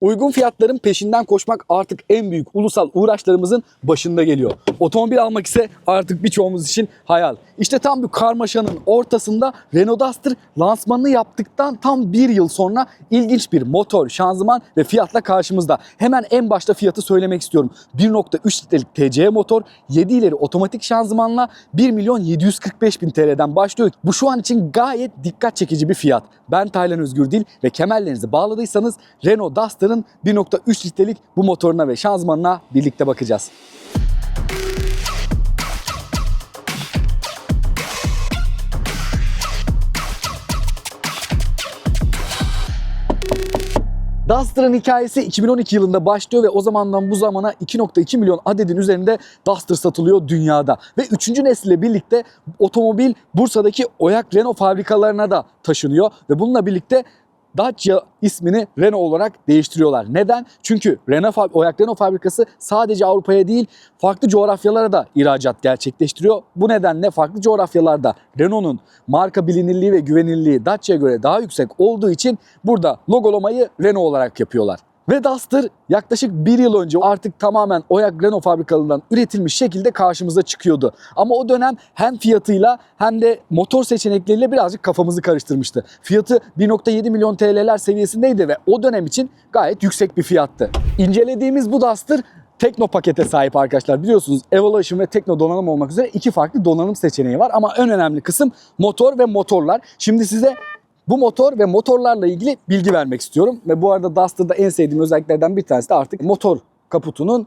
Uygun fiyatların peşinden koşmak artık en büyük ulusal uğraşlarımızın başında geliyor. Otomobil almak ise artık birçoğumuz için hayal. İşte tam bu karmaşanın ortasında Renault Duster lansmanını yaptıktan tam bir yıl sonra ilginç bir motor, şanzıman ve fiyatla karşımızda. Hemen en başta fiyatı söylemek istiyorum. 1.3 litrelik TCE motor, 7 ileri otomatik şanzımanla 1 milyon 745 bin TL'den başlıyor. Bu şu an için gayet dikkat çekici bir fiyat. Ben Taylan Özgür Dil ve kemerlerinizi bağladıysanız Renault Duster'ın 1.3 litrelik bu motoruna ve şanzımanına birlikte bakacağız. Duster'ın hikayesi 2012 yılında başlıyor ve o zamandan bu zamana 2.2 milyon adedin üzerinde Duster satılıyor dünyada. Ve 3. nesille birlikte otomobil Bursa'daki Oyak Renault fabrikalarına da taşınıyor ve bununla birlikte Dacia ismini Renault olarak değiştiriyorlar. Neden? Çünkü Renault, Renault fabrikası sadece Avrupa'ya değil farklı coğrafyalara da ihracat gerçekleştiriyor. Bu nedenle farklı coğrafyalarda Renault'un marka bilinirliği ve güvenilirliği Dacia'ya göre daha yüksek olduğu için burada logolamayı Renault olarak yapıyorlar. Ve Duster yaklaşık bir yıl önce artık tamamen Oyak Renault fabrikalarından üretilmiş şekilde karşımıza çıkıyordu. Ama o dönem hem fiyatıyla hem de motor seçenekleriyle birazcık kafamızı karıştırmıştı. Fiyatı 1.7 milyon TL'ler seviyesindeydi ve o dönem için gayet yüksek bir fiyattı. İncelediğimiz bu Duster Tekno pakete sahip arkadaşlar. Biliyorsunuz Evolution ve Tekno donanım olmak üzere iki farklı donanım seçeneği var. Ama en önemli kısım motor ve motorlar. Şimdi size bu motor ve motorlarla ilgili bilgi vermek istiyorum. Ve bu arada Duster'da en sevdiğim özelliklerden bir tanesi de artık motor kaputunun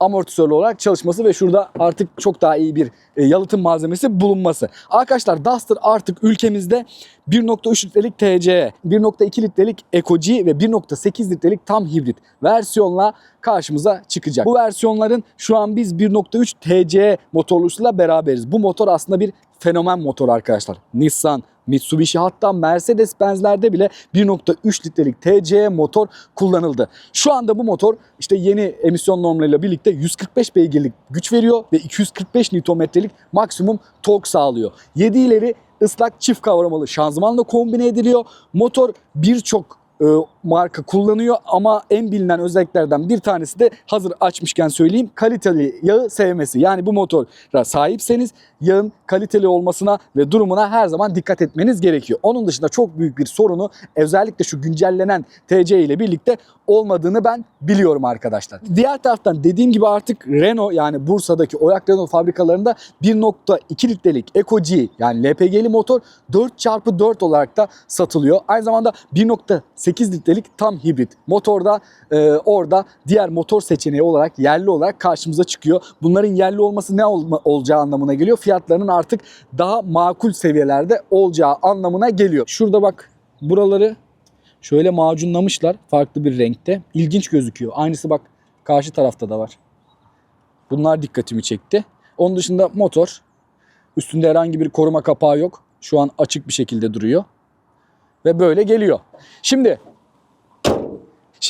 amortisörlü olarak çalışması ve şurada artık çok daha iyi bir e, yalıtım malzemesi bulunması. Arkadaşlar Duster artık ülkemizde 1.3 litrelik TCE, 1.2 litrelik Eco-G ve 1.8 litrelik tam hibrit versiyonla karşımıza çıkacak. Bu versiyonların şu an biz 1.3 TCE motorlusuyla beraberiz. Bu motor aslında bir fenomen motor arkadaşlar. Nissan, Mitsubishi hatta Mercedes-Benz'lerde bile 1.3 litrelik TCE motor kullanıldı. Şu anda bu motor işte yeni emisyon normlarıyla birlikte 145 beygirlik güç veriyor ve 245 Nm'lik maksimum tork sağlıyor. 7 ileri ıslak çift kavramalı şanzımanla kombine ediliyor. Motor birçok e, marka kullanıyor ama en bilinen özelliklerden bir tanesi de hazır açmışken söyleyeyim kaliteli yağı sevmesi. Yani bu motora sahipseniz yağın kaliteli olmasına ve durumuna her zaman dikkat etmeniz gerekiyor. Onun dışında çok büyük bir sorunu özellikle şu güncellenen TC ile birlikte olmadığını ben biliyorum arkadaşlar. Diğer taraftan dediğim gibi artık Renault yani Bursa'daki Oyak Renault fabrikalarında 1.2 litrelik Eco-G yani LPG'li motor 4x4 olarak da satılıyor. Aynı zamanda 1.8 litrelik tam hibrit motorda e, orada diğer motor seçeneği olarak yerli olarak karşımıza çıkıyor. Bunların yerli olması ne olma, olacağı anlamına geliyor. Fiyatlarının artık daha makul seviyelerde olacağı anlamına geliyor. Şurada bak buraları şöyle macunlamışlar farklı bir renkte. İlginç gözüküyor. Aynısı bak karşı tarafta da var. Bunlar dikkatimi çekti. Onun dışında motor üstünde herhangi bir koruma kapağı yok. Şu an açık bir şekilde duruyor. Ve böyle geliyor. Şimdi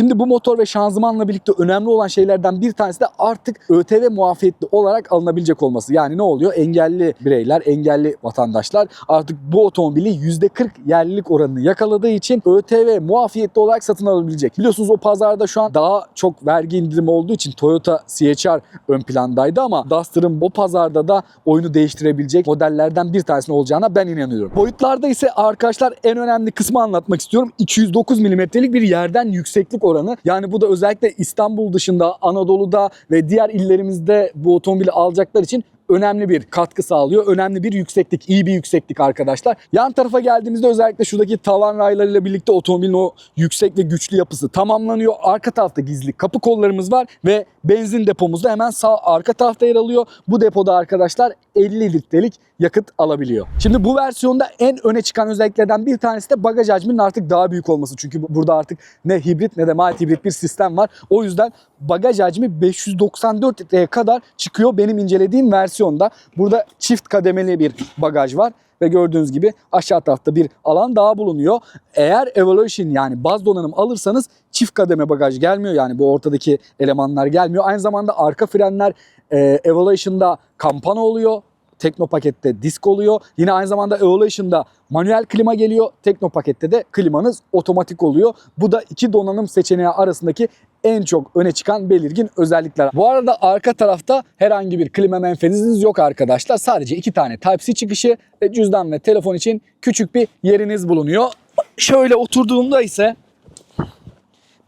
Şimdi bu motor ve şanzımanla birlikte önemli olan şeylerden bir tanesi de artık ÖTV muafiyetli olarak alınabilecek olması. Yani ne oluyor? Engelli bireyler, engelli vatandaşlar artık bu otomobili %40 yerlilik oranını yakaladığı için ÖTV muafiyetli olarak satın alabilecek. Biliyorsunuz o pazarda şu an daha çok vergi indirimi olduğu için Toyota CHR ön plandaydı ama Duster'ın o pazarda da oyunu değiştirebilecek modellerden bir tanesi olacağına ben inanıyorum. Boyutlarda ise arkadaşlar en önemli kısmı anlatmak istiyorum. 209 milimetrelik bir yerden yükseklik oranı. Yani bu da özellikle İstanbul dışında, Anadolu'da ve diğer illerimizde bu otomobili alacaklar için önemli bir katkı sağlıyor. Önemli bir yükseklik, iyi bir yükseklik arkadaşlar. Yan tarafa geldiğimizde özellikle şuradaki tavan raylarıyla birlikte otomobilin o yüksek ve güçlü yapısı tamamlanıyor. Arka tarafta gizli kapı kollarımız var ve benzin depomuz da hemen sağ arka tarafta yer alıyor. Bu depoda arkadaşlar 50 litrelik yakıt alabiliyor. Şimdi bu versiyonda en öne çıkan özelliklerden bir tanesi de bagaj hacminin artık daha büyük olması. Çünkü bu- burada artık ne hibrit ne de mild hibrit bir sistem var. O yüzden bagaj hacmi 594 litreye kadar çıkıyor benim incelediğim versiyonda. Burada çift kademeli bir bagaj var ve gördüğünüz gibi aşağı tarafta bir alan daha bulunuyor. Eğer Evolution yani baz donanım alırsanız çift kademe bagaj gelmiyor. Yani bu ortadaki elemanlar gelmiyor. Aynı zamanda arka frenler e, Evolution'da kampana oluyor. Tekno pakette disk oluyor. Yine aynı zamanda Evolution'da manuel klima geliyor. Tekno pakette de klimanız otomatik oluyor. Bu da iki donanım seçeneği arasındaki en çok öne çıkan belirgin özellikler. Bu arada arka tarafta herhangi bir klima menfeziniz yok arkadaşlar. Sadece iki tane Type-C çıkışı ve cüzdan ve telefon için küçük bir yeriniz bulunuyor. Şöyle oturduğumda ise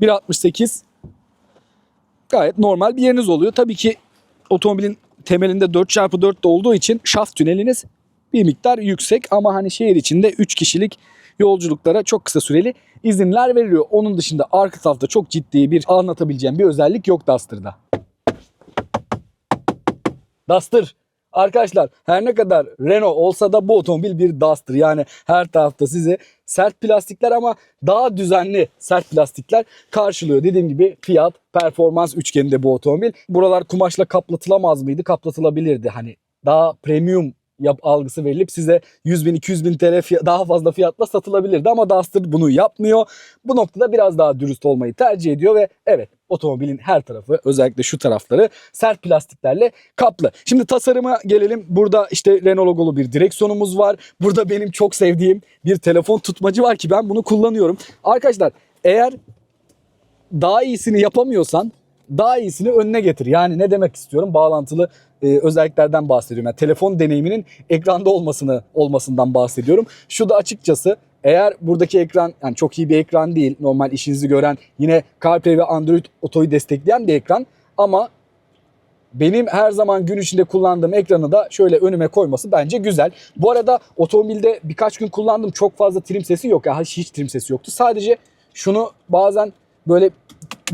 1.68 gayet normal bir yeriniz oluyor. Tabii ki otomobilin temelinde 4x4 de olduğu için şaft tüneliniz bir miktar yüksek ama hani şehir içinde 3 kişilik yolculuklara çok kısa süreli izinler veriliyor. Onun dışında arka tarafta çok ciddi bir anlatabileceğim bir özellik yok Duster'da. Duster. Arkadaşlar her ne kadar Renault olsa da bu otomobil bir Duster. Yani her tarafta sizi sert plastikler ama daha düzenli sert plastikler karşılıyor. Dediğim gibi fiyat performans üçgeninde bu otomobil. Buralar kumaşla kaplatılamaz mıydı? Kaplatılabilirdi. Hani daha premium yap algısı verilip size 100 bin 200 bin TL daha fazla fiyatla satılabilirdi ama Duster bunu yapmıyor. Bu noktada biraz daha dürüst olmayı tercih ediyor ve evet otomobilin her tarafı özellikle şu tarafları sert plastiklerle kaplı. Şimdi tasarıma gelelim. Burada işte Renault logolu bir direksiyonumuz var. Burada benim çok sevdiğim bir telefon tutmacı var ki ben bunu kullanıyorum. Arkadaşlar eğer daha iyisini yapamıyorsan daha iyisini önüne getir. Yani ne demek istiyorum? Bağlantılı e, özelliklerden bahsediyorum. Yani telefon deneyiminin ekranda olmasını olmasından bahsediyorum. Şu da açıkçası eğer buradaki ekran yani çok iyi bir ekran değil. Normal işinizi gören yine CarPlay ve Android Auto'yu destekleyen bir ekran ama benim her zaman gün içinde kullandığım ekranı da şöyle önüme koyması bence güzel. Bu arada otomobilde birkaç gün kullandım. Çok fazla trim sesi yok. Ya hiç, hiç trim sesi yoktu. Sadece şunu bazen böyle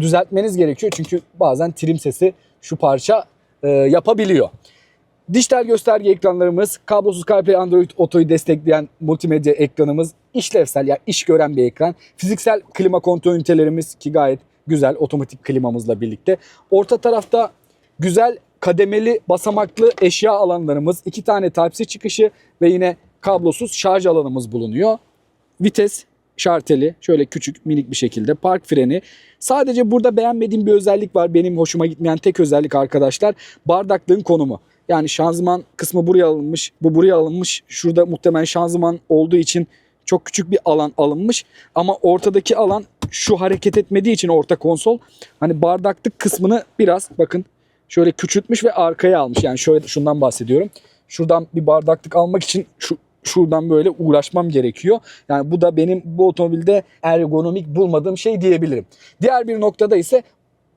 düzeltmeniz gerekiyor. Çünkü bazen trim sesi şu parça e, yapabiliyor. Dijital gösterge ekranlarımız, kablosuz CarPlay Android Auto'yu destekleyen multimedya ekranımız, işlevsel yani iş gören bir ekran. Fiziksel klima kontrol ünitelerimiz ki gayet güzel otomatik klimamızla birlikte. Orta tarafta güzel kademeli basamaklı eşya alanlarımız, iki tane Type-C çıkışı ve yine kablosuz şarj alanımız bulunuyor. Vites şarteli şöyle küçük minik bir şekilde park freni. Sadece burada beğenmediğim bir özellik var. Benim hoşuma gitmeyen tek özellik arkadaşlar bardaklığın konumu. Yani şanzıman kısmı buraya alınmış, bu buraya alınmış. Şurada muhtemelen şanzıman olduğu için çok küçük bir alan alınmış. Ama ortadaki alan şu hareket etmediği için orta konsol hani bardaklık kısmını biraz bakın şöyle küçültmüş ve arkaya almış. Yani şöyle şundan bahsediyorum. Şuradan bir bardaklık almak için şu şuradan böyle uğraşmam gerekiyor. Yani bu da benim bu otomobilde ergonomik bulmadığım şey diyebilirim. Diğer bir noktada ise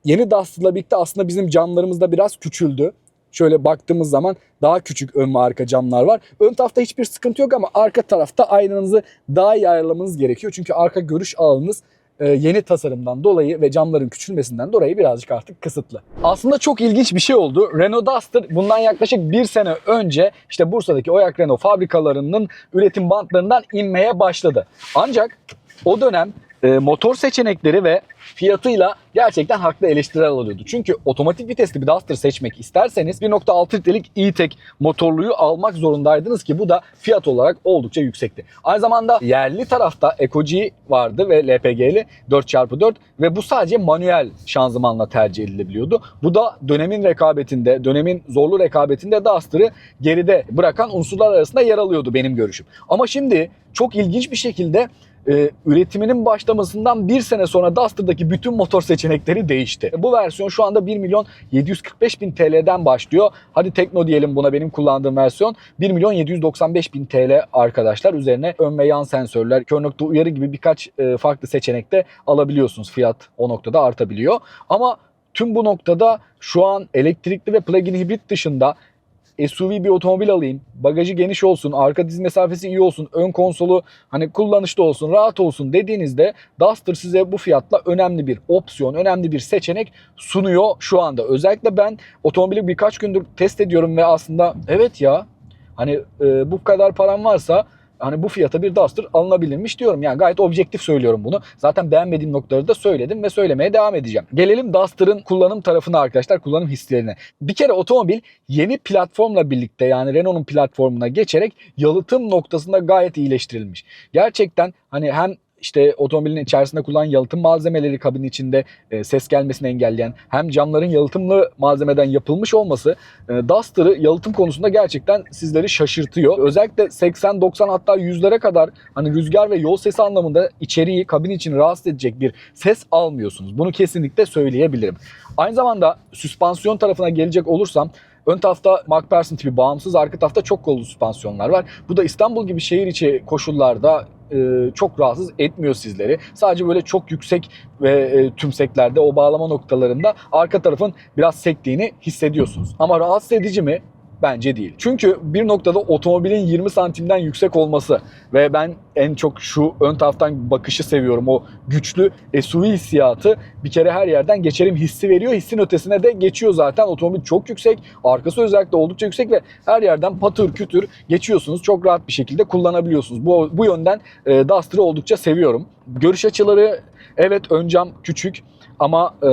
yeni Duster'la birlikte aslında bizim camlarımız da biraz küçüldü. Şöyle baktığımız zaman daha küçük ön ve arka camlar var. Ön tarafta hiçbir sıkıntı yok ama arka tarafta aynanızı daha iyi ayarlamanız gerekiyor. Çünkü arka görüş alanınız e, yeni tasarımdan dolayı ve camların küçülmesinden dolayı birazcık artık kısıtlı. Aslında çok ilginç bir şey oldu. Renault Duster bundan yaklaşık bir sene önce işte Bursa'daki Oyak Renault fabrikalarının üretim bantlarından inmeye başladı. Ancak o dönem e, motor seçenekleri ve fiyatıyla gerçekten haklı eleştiriler alıyordu. Çünkü otomatik vitesli bir Duster seçmek isterseniz 1.6 litrelik E-Tech motorluyu almak zorundaydınız ki bu da fiyat olarak oldukça yüksekti. Aynı zamanda yerli tarafta Eco-G vardı ve LPG'li 4x4 ve bu sadece manuel şanzımanla tercih edilebiliyordu. Bu da dönemin rekabetinde, dönemin zorlu rekabetinde Duster'ı geride bırakan unsurlar arasında yer alıyordu benim görüşüm. Ama şimdi çok ilginç bir şekilde e, üretiminin başlamasından bir sene sonra Duster'daki bütün motor seçenekleri değişti. Bu versiyon şu anda 1 milyon 745 bin TL'den başlıyor. Hadi Tekno diyelim buna benim kullandığım versiyon 1 milyon 795 bin TL arkadaşlar. Üzerine ön ve yan sensörler, kör nokta uyarı gibi birkaç e, farklı seçenekte alabiliyorsunuz. Fiyat o noktada artabiliyor. Ama tüm bu noktada şu an elektrikli ve plug-in hibrit dışında SUV bir otomobil alayım. Bagajı geniş olsun, arka diz mesafesi iyi olsun, ön konsolu hani kullanışlı olsun, rahat olsun dediğinizde Duster size bu fiyatla önemli bir opsiyon, önemli bir seçenek sunuyor şu anda. Özellikle ben otomobili birkaç gündür test ediyorum ve aslında evet ya hani e, bu kadar param varsa hani bu fiyata bir Duster alınabilirmiş diyorum. Yani gayet objektif söylüyorum bunu. Zaten beğenmediğim noktaları da söyledim ve söylemeye devam edeceğim. Gelelim Duster'ın kullanım tarafına arkadaşlar, kullanım hislerine. Bir kere otomobil yeni platformla birlikte yani Renault'un platformuna geçerek yalıtım noktasında gayet iyileştirilmiş. Gerçekten hani hem işte otomobilin içerisinde kullanılan yalıtım malzemeleri kabin içinde e, ses gelmesini engelleyen hem camların yalıtımlı malzemeden yapılmış olması e, Duster'ı yalıtım konusunda gerçekten sizleri şaşırtıyor. Özellikle 80 90 hatta 100'lere kadar hani rüzgar ve yol sesi anlamında içeriği kabin için rahatsız edecek bir ses almıyorsunuz. Bunu kesinlikle söyleyebilirim. Aynı zamanda süspansiyon tarafına gelecek olursam Ön tarafta McPherson tipi bağımsız, arka tarafta çok kollu süspansiyonlar var. Bu da İstanbul gibi şehir içi koşullarda e, çok rahatsız etmiyor sizleri. Sadece böyle çok yüksek ve e, tümseklerde o bağlama noktalarında arka tarafın biraz sektiğini hissediyorsunuz. Ama rahatsız edici mi? Bence değil. Çünkü bir noktada otomobilin 20 santimden yüksek olması ve ben en çok şu ön taraftan bakışı seviyorum. O güçlü SUV hissiyatı bir kere her yerden geçerim hissi veriyor. Hissin ötesine de geçiyor zaten. Otomobil çok yüksek. Arkası özellikle oldukça yüksek ve her yerden patır kütür geçiyorsunuz. Çok rahat bir şekilde kullanabiliyorsunuz. Bu, bu yönden e, Duster'ı oldukça seviyorum. Görüş açıları evet ön cam küçük ama e,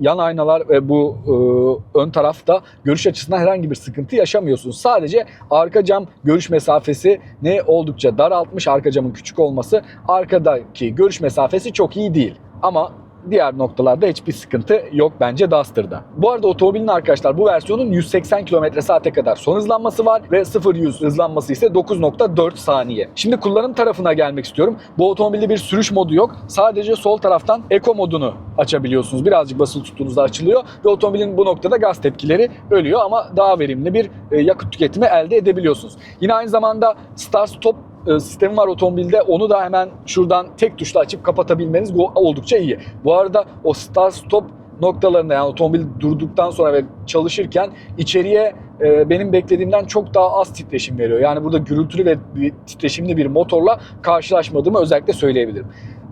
yan aynalar ve bu e, ön tarafta görüş açısından herhangi bir sıkıntı yaşamıyorsunuz. Sadece arka cam görüş mesafesi ne oldukça daraltmış arka camın küçük olması. Arkadaki görüş mesafesi çok iyi değil. Ama diğer noktalarda hiçbir sıkıntı yok bence Duster'da. Bu arada otomobilin arkadaşlar bu versiyonun 180 km saate kadar son hızlanması var ve 0-100 hızlanması ise 9.4 saniye. Şimdi kullanım tarafına gelmek istiyorum. Bu otomobilde bir sürüş modu yok. Sadece sol taraftan Eco modunu açabiliyorsunuz. Birazcık basılı tuttuğunuzda açılıyor ve otomobilin bu noktada gaz tepkileri ölüyor ama daha verimli bir e, yakıt tüketimi elde edebiliyorsunuz. Yine aynı zamanda Start Stop sistemi var otomobilde. Onu da hemen şuradan tek tuşla açıp kapatabilmeniz oldukça iyi. Bu arada o start stop noktalarında yani otomobil durduktan sonra ve çalışırken içeriye e, benim beklediğimden çok daha az titreşim veriyor. Yani burada gürültülü ve titreşimli bir motorla karşılaşmadığımı özellikle söyleyebilirim.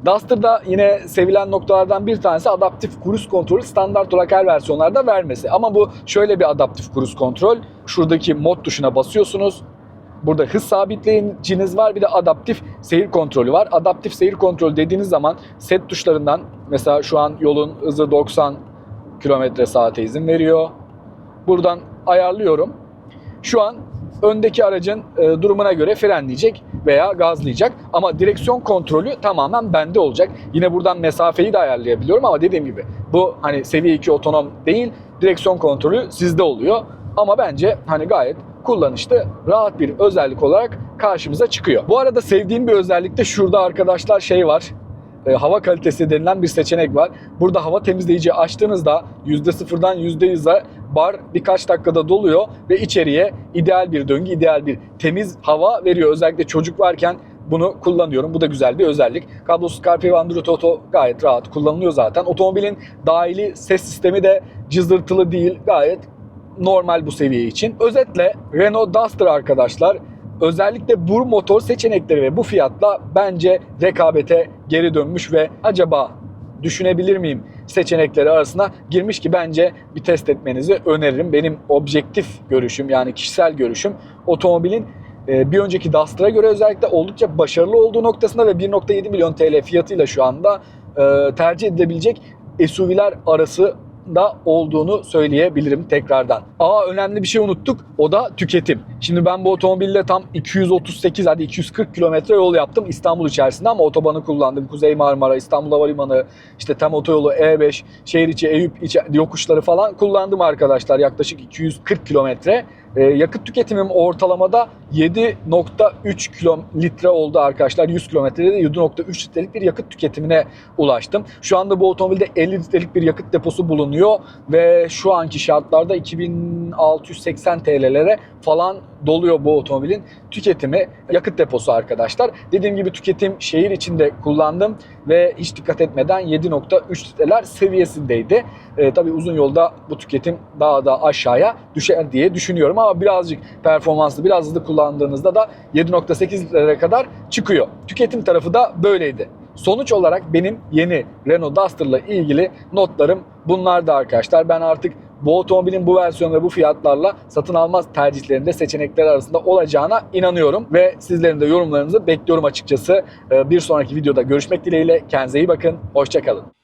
Duster'da yine sevilen noktalardan bir tanesi adaptif cruise kontrolü standart olarak her versiyonlarda vermesi. Ama bu şöyle bir adaptif cruise kontrol. Şuradaki mod tuşuna basıyorsunuz. Burada hız sabitleyiciniz var bir de adaptif seyir kontrolü var. Adaptif seyir kontrolü dediğiniz zaman set tuşlarından mesela şu an yolun hızı 90 km saate izin veriyor. Buradan ayarlıyorum. Şu an öndeki aracın e, durumuna göre frenleyecek veya gazlayacak. Ama direksiyon kontrolü tamamen bende olacak. Yine buradan mesafeyi de ayarlayabiliyorum ama dediğim gibi bu hani seviye 2 otonom değil. Direksiyon kontrolü sizde oluyor. Ama bence hani gayet kullanışlı, rahat bir özellik olarak karşımıza çıkıyor. Bu arada sevdiğim bir özellik de şurada arkadaşlar şey var. E, hava kalitesi denilen bir seçenek var. Burada hava temizleyici açtığınızda %0'dan %100'e bar birkaç dakikada doluyor ve içeriye ideal bir döngü, ideal bir temiz hava veriyor. Özellikle çocuk varken bunu kullanıyorum. Bu da güzel bir özellik. Kablosuz CarPlay ve Android Auto gayet rahat kullanılıyor zaten. Otomobilin dahili ses sistemi de cızırtılı değil. Gayet normal bu seviye için. Özetle Renault Duster arkadaşlar özellikle bu motor seçenekleri ve bu fiyatla bence rekabete geri dönmüş ve acaba düşünebilir miyim seçenekleri arasına girmiş ki bence bir test etmenizi öneririm. Benim objektif görüşüm yani kişisel görüşüm otomobilin e, bir önceki Duster'a göre özellikle oldukça başarılı olduğu noktasında ve 1.7 milyon TL fiyatıyla şu anda e, tercih edilebilecek SUV'ler arası da olduğunu söyleyebilirim tekrardan. Aa önemli bir şey unuttuk. O da tüketim. Şimdi ben bu otomobille tam 238 hadi 240 kilometre yol yaptım İstanbul içerisinde ama otobanı kullandım. Kuzey Marmara, İstanbul Havalimanı, işte tem otoyolu E5, şehir içi Eyüp içi yokuşları falan kullandım arkadaşlar. Yaklaşık 240 kilometre. Ee, yakıt tüketimim ortalamada 7.3 kilometre oldu arkadaşlar. 100 kilometrede de 7.3 litrelik bir yakıt tüketimine ulaştım. Şu anda bu otomobilde 50 litrelik bir yakıt deposu bulunuyor ve şu anki şartlarda 2680 TL'lere falan doluyor bu otomobilin tüketimi yakıt deposu arkadaşlar. Dediğim gibi tüketim şehir içinde kullandım ve hiç dikkat etmeden 7.3 litreler seviyesindeydi. Ee, tabii uzun yolda bu tüketim daha da aşağıya düşer diye düşünüyorum ama birazcık performanslı biraz hızlı kullandığınızda da 7.8 litrelere kadar çıkıyor. Tüketim tarafı da böyleydi. Sonuç olarak benim yeni Renault Duster'la ilgili notlarım bunlar da arkadaşlar. Ben artık bu otomobilin bu versiyonu ve bu fiyatlarla satın alma tercihlerinde seçenekler arasında olacağına inanıyorum ve sizlerin de yorumlarınızı bekliyorum açıkçası. Ee, Bir sonraki videoda görüşmek dileğiyle. Kendinize iyi bakın. Hoşçakalın.